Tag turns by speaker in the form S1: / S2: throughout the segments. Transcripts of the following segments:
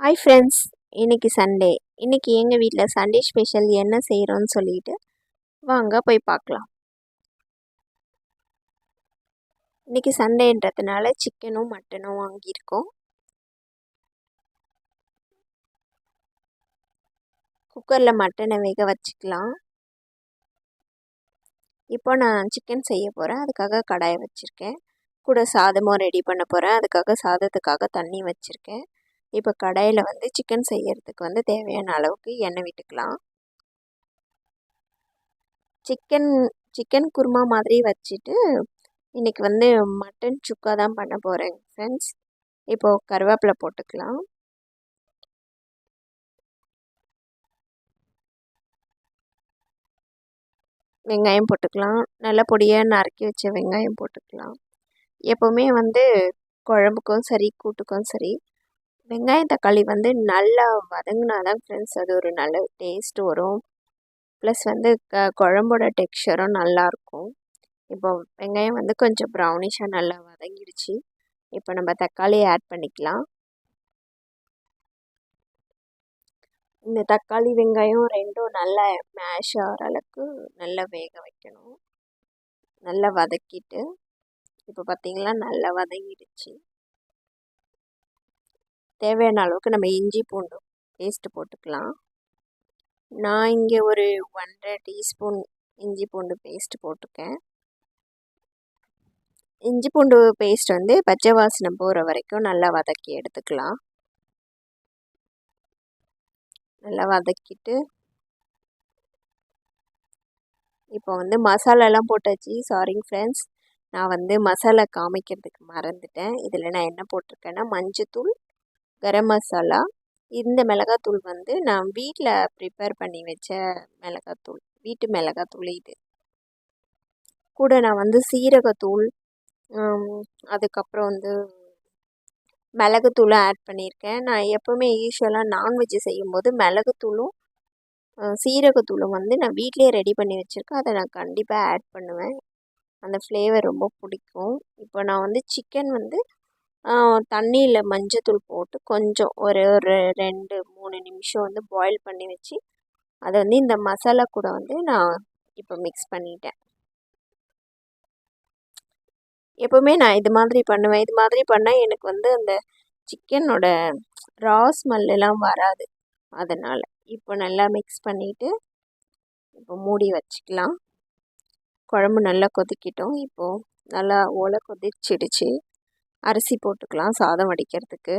S1: Hi friends இன்றைக்கி Sunday இன்றைக்கி எங்கள் வீட்டில் சண்டே ஸ்பெஷல் என்ன செய்கிறோன்னு சொல்லிட்டு வாங்க போய் பார்க்கலாம். இன்னைக்கு சண்டேன்றதுனால சிக்கனும் மட்டனும் வாங்கியிருக்கோம். குக்கரில் மட்டனை வேக வச்சுக்கலாம். இப்போ நான் சிக்கன் செய்ய போகிறேன் அதுக்காக கடாயை வச்சுருக்கேன். கூட சாதமும் ரெடி பண்ண போகிறேன் அதுக்காக சாதத்துக்காக தண்ணி வச்சுருக்கேன். இப்போ கடையில் வந்து சிக்கன் செய்யறதுக்கு வந்து தேவையான அளவுக்கு எண்ணெய் விட்டுக்கலாம். சிக்கன் சிக்கன் குருமா மாதிரி வச்சுட்டு இன்றைக்கி வந்து மட்டன் சுக்கா தான் பண்ண போகிறேங்க ஃப்ரெண்ட்ஸ் இப்போது கருவேப்பிலை போட்டுக்கலாம். வெங்காயம் போட்டுக்கலாம். நல்ல பொடியாக நறுக்கி வச்ச வெங்காயம் போட்டுக்கலாம். எப்போவுமே வந்து குழம்புக்கும் சரி கூட்டுக்கும் சரி வெங்காயம் தக்காளி வந்து நல்லா வதங்கினா தான் ஃப்ரெண்ட்ஸ் அது ஒரு நல்ல டேஸ்ட் வரும். ப்ளஸ் வந்து க குழம்போட டெக்ஸ்சரும் நல்லாயிருக்கும் இப்போ வெங்காயம் வந்து கொஞ்சம் ப்ரௌனிஷாக நல்லா வதங்கிடுச்சு இப்போ நம்ம தக்காளி ஆட் பண்ணிக்கலாம். இந்த தக்காளி வெங்காயம் ரெண்டும் நல்லா மேஷ் ஆகிற அளவுக்கு நல்லா வேக வைக்கணும். நல்லா வதக்கிட்டு இப்போ பார்த்திங்கன்னா நல்லா வதங்கிடுச்சு. தேவையான அளவுக்கு நம்ம இஞ்சி பூண்டு பேஸ்ட்டு போட்டுக்கலாம். நான் இங்கே ஒரு ஒன்றரை டீஸ்பூன் இஞ்சி பூண்டு பேஸ்ட்டு போட்டிருக்கேன். இஞ்சி பூண்டு பேஸ்ட் வந்து பச்சை வாசனை போகிற வரைக்கும் நல்லா வதக்கி எடுத்துக்கலாம். நல்லா வதக்கிட்டு இப்போ வந்து மசாலாலாம் போட்டாச்சு. சாரிங் ஃப்ரெண்ட்ஸ் நான் வந்து மசாலா காமிக்கிறதுக்கு மறந்துட்டேன். இதில் நான் என்ன போட்டிருக்கேன்னா மஞ்சத்தூள் கரம் மசாலா இந்த மிளகாத்தூள் வந்து நான் வீட்டில் ப்ரிப்பேர் பண்ணி வச்ச மிளகாத்தூள் வீட்டு மிளகாத்தூள் இது. கூட நான் வந்து சீரகத்தூள் அதுக்கப்புறம் வந்து மிளகுத்தூளும் ஆட் பண்ணியிருக்கேன். நான் எப்போவுமே யூஸ்வலாக நான்வெஜ்ஜு செய்யும்போது மிளகுத்தூளும் சீரகத்தூளும் வந்து நான் வீட்லேயே ரெடி பண்ணி வச்சுருக்கேன். அதை நான் கண்டிப்பாக ஆட் பண்ணுவேன். அந்த ஃப்ளேவர் ரொம்ப பிடிக்கும். இப்போ நான் வந்து சிக்கன் வந்து தண்ணியில் மஞ்சத்தூள் போட்டு கொஞ்சம் ஒரு ஒரு ரெண்டு மூணு நிமிஷம் வந்து பாயில் பண்ணி வச்சு அதை வந்து இந்த மசாலா கூட வந்து நான் இப்போ மிக்ஸ் பண்ணிட்டேன். எப்போவுமே நான் இது மாதிரி பண்ணுவேன். இது மாதிரி பண்ணால் எனக்கு வந்து அந்த சிக்கனோட ரா ஸ்மெல்லாம் வராது. அதனால் இப்போ நல்லா மிக்ஸ் பண்ணிவிட்டு இப்போ மூடி வச்சுக்கலாம். குழம்பு நல்லா கொதிக்கிட்டோம். இப்போது நல்லா ஓலை கொதிச்சிடுச்சு. அரிசி போட்டுக்கலாம் சாதம் வடிக்கிறதுக்கு.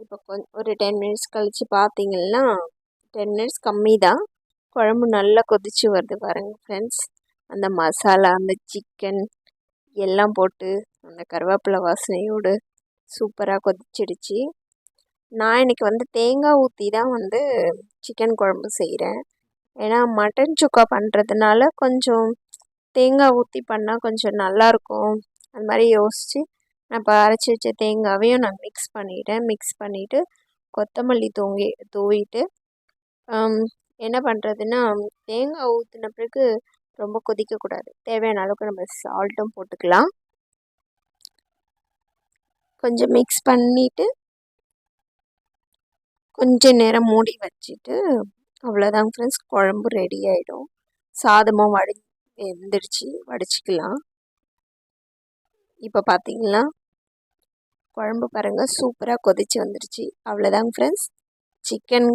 S1: இப்போ கொஞ்சம் ஒரு டென் மினிட்ஸ் கழித்து பார்த்தீங்கன்னா டென் மினிட்ஸ் கம்மி தான் குழம்பு நல்லா கொதித்து வருது பாருங்கள் ஃப்ரெண்ட்ஸ் அந்த மசாலா அந்த சிக்கன் எல்லாம் போட்டு அந்த கருவேப்பிலை வாசனையோடு சூப்பராக கொதிச்சிடுச்சு. நான் இன்றைக்கி வந்து தேங்காய் ஊற்றி தான் வந்து சிக்கன் குழம்பு செய்கிறேன் ஏன்னா மட்டன் சுக்கா பண்ணுறதுனால கொஞ்சம் தேங்காய் ஊற்றி பண்ணால் கொஞ்சம் நல்லாயிருக்கும் அது மாதிரி யோசித்து நான் இப்போ அரைச்சி வச்ச தேங்காவையும் நான் மிக்ஸ் பண்ணிவிட்டேன் மிக்ஸ் பண்ணிவிட்டு கொத்தமல்லி தூங்கி தூவிட்டு என்ன பண்ணுறதுன்னா தேங்காய் ஊற்றின பிறகு ரொம்ப கொதிக்கக்கூடாது. தேவையான அளவுக்கு நம்ம சால்ட்டும் போட்டுக்கலாம். கொஞ்சம் மிக்ஸ் பண்ணிவிட்டு கொஞ்ச நேரம் மூடி வச்சுட்டு அவ்வளோதாங்க ஃப்ரெண்ட்ஸ் குழம்பு ரெடி ஆகிடும் சாதமும் வடி வெந்துடுச்சு. வடிச்சிக்கலாம். இப்போ பார்த்தீங்களா குழம்பு பாருங்கள் சூப்பராக கொதித்து வந்துடுச்சு. அவ்வளோதாங்க ஃப்ரெண்ட்ஸ் சிக்கன்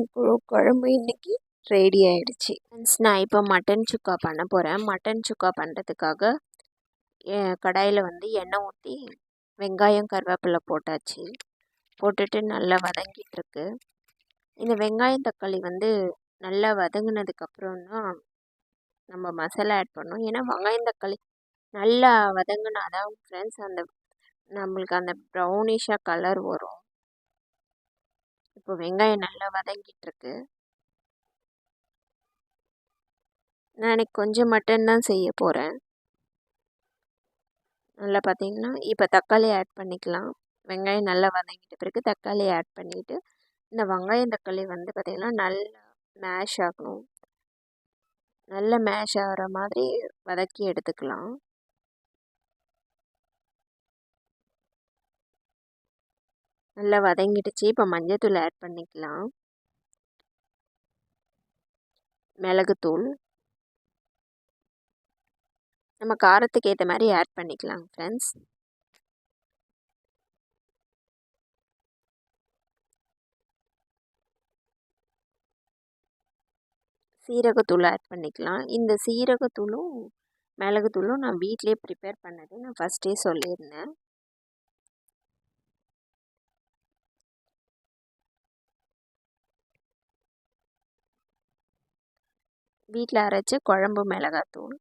S1: குழம்பு இன்றைக்கி ரெடி ஆகிடுச்சு ஃப்ரெண்ட்ஸ் நான் இப்போ மட்டன் சுக்கா பண்ண போகிறேன் மட்டன் சுக்கா பண்ணுறதுக்காக கடாயில் வந்து எண்ணெய் ஊற்றி வெங்காயம் கருவேப்பிலை போட்டாச்சு. போட்டுட்டு நல்லா வதங்கிட்டுருக்கு இந்த வெங்காயம் தக்காளி வந்து நல்லா வதங்கினதுக்கப்புறம் தான் நம்ம மசாலா ஆட் பண்ணோம் ஏன்னா வெங்காயம் தக்காளி நல்லா வதங்கினா தான் ஃப்ரெண்ட்ஸ் அந்த நம்மளுக்கு அந்த ப்ரௌனிஷாக கலர் வரும். இப்போ வெங்காயம் நல்லா வதங்கிட்டுருக்கு. நான் எனக்கு கொஞ்சம் மட்டன் தான் செய்ய போகிறேன் நல்லா பார்த்தீங்கன்னா இப்போ தக்காளி ஆட் பண்ணிக்கலாம். வெங்காயம் நல்லா வதங்கிட்ட பிறகு தக்காளி ஆட் பண்ணிவிட்டு இந்த வெங்காயம் தக்காளி வந்து பார்த்திங்கன்னா நல்லா மேஷ் ஆகணும் நல்ல மேஷ் ஆகிற மாதிரி வதக்கி எடுத்துக்கலாம். நல்லா வதங்கிடுச்சு. இப்போ மஞ்சத்தூள் ஆட் பண்ணிக்கலாம். மிளகுத்தூள். நம்ம காரத்துக்கு ஏற்ற மாதிரி ஆட் பண்ணிக்கலாம் ஃப்ரெண்ட்ஸ் சீரகத்தூள் ஆட் பண்ணிக்கலாம். இந்த சீரகத்தூளும் மிளகுத்தூளும் நான் வீட்டிலே ப்ரிப்பேர் பண்ணது நான் ஃபஸ்ட்டே சொல்லியிருந்தேன். வீட்டில் அரைச்ச குழம்பு மிளகாத்தூள்.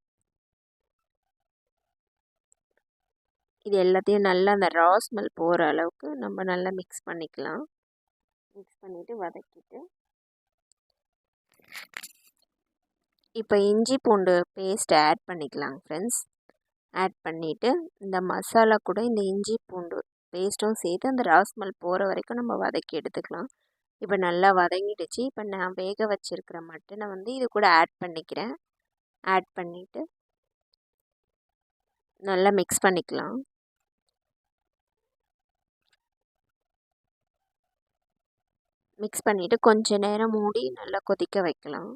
S1: இது எல்லாத்தையும் நல்லா அந்த ரா ஸ்மெல் போகிற அளவுக்கு நம்ம நல்லா மிக்ஸ் பண்ணிக்கலாம். மிக்ஸ் பண்ணிவிட்டு வதக்கிட்டு. இப்போ இஞ்சி பூண்டு பேஸ்ட்டை ஆட் பண்ணிக்கலாம் ஃப்ரெண்ட்ஸ் ஆட் பண்ணிவிட்டு இந்த மசாலா கூட இந்த இஞ்சி பூண்டு பேஸ்ட்டும் சேர்த்து அந்த ராஸ்மல் போகிற வரைக்கும் நம்ம வதக்கி எடுத்துக்கலாம். இப்போ நல்லா வதங்கிடுச்சு. இப்போ நான் வேக வச்சுருக்கிற மட்டனை வந்து இது கூட ஆட் பண்ணிக்கிறேன். ஆட் பண்ணிவிட்டு நல்லா மிக்ஸ் பண்ணிக்கலாம். மிக்ஸ் பண்ணிவிட்டு கொஞ்ச நேரம் மூடி நல்லா கொதிக்க வைக்கலாம்.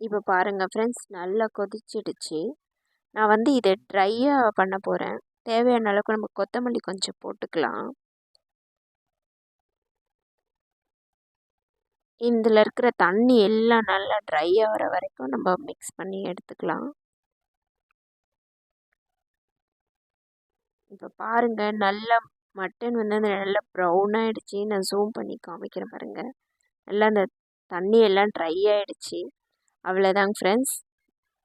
S1: இப்போ பாருங்கள் ஃப்ரெண்ட்ஸ் நல்லா கொதிச்சிடுச்சு. நான் வந்து இதை ட்ரையாக பண்ண போகிறேன் தேவையான அளவுக்கு நம்ம கொத்தமல்லி கொஞ்சம் போட்டுக்கலாம். இதில் இருக்கிற தண்ணி எல்லாம் நல்லா ட்ரை ஆகிற வரைக்கும் நம்ம மிக்ஸ் பண்ணி எடுத்துக்கலாம். இப்போ பாருங்கள் நல்லா மட்டன் வந்து அந்த நல்லா ப்ரௌன் ஆகிடுச்சி நான் ஜூம் பண்ணி காமிக்கிறேன் பாருங்கள் நல்லா அந்த தண்ணி எல்லாம் ட்ரை ஆகிடுச்சி அவ்வளோதாங்க ஃப்ரெண்ட்ஸ்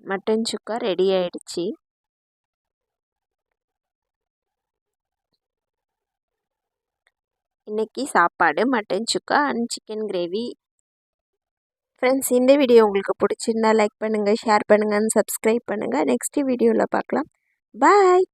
S1: மட்டன் சுக்கா ரெடி ஆகிடுச்சி இன்றைக்கி சாப்பாடு mutton chukka and chicken gravy friends இந்த வீடியோ உங்களுக்கு பிடிச்சிருந்தா லைக் பண்ணுங்கள் ஷேர் பண்ணுங்கள் சப்ஸ்கிரைப் பண்ணுங்கள் நெக்ஸ்ட் வீடியோவில் பார்க்கலாம். பாய்